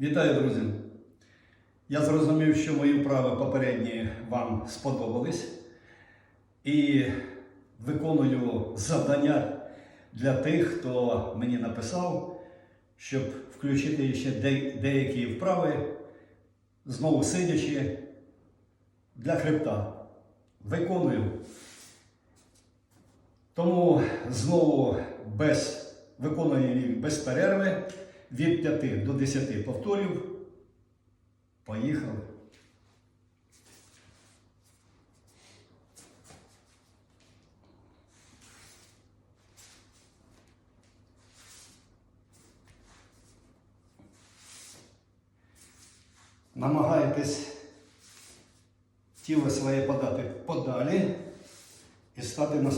Вітаю, друзі! Я зрозумів, що мої вправи попередні вам сподобались і виконую завдання для тих, хто мені написав, щоб включити ще де- деякі вправи, знову сидячи для хребта. Виконую. Тому знову без виконую без перерви від 5 до 10 повторів. Поїхали. Намагайтесь тіло своє подати подалі і стати на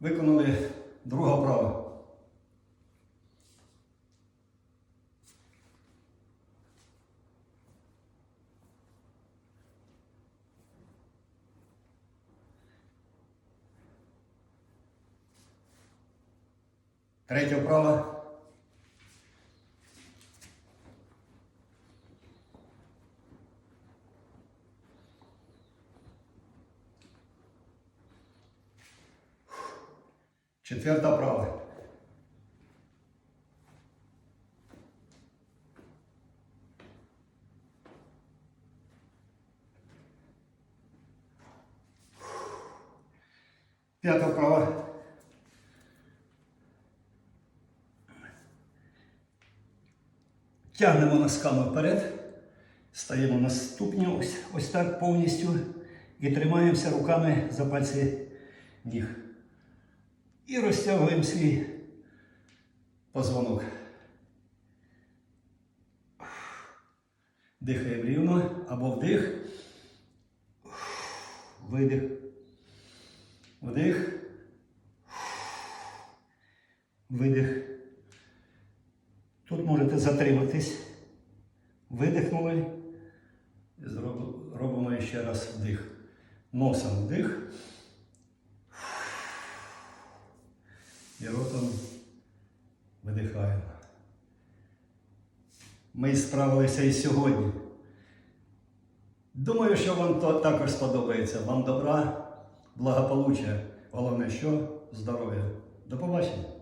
Виконали друга вправа. Третя вправа. Четверта вправа. П'ята вправа. Тягнемо носками вперед, стаємо на ступні ось, ось так повністю і тримаємося руками за пальці ніг. І розтягуємо свій позвонок. Дихаємо рівно або вдих, видих, вдих, видих. Тут можете затриматись, видихнули робимо ще раз вдих. Носом вдих. І ротом видихаємо. Ми справилися і сьогодні. Думаю, що вам то також сподобається. Вам добра, благополуччя. Головне, що здоров'я. До побачення.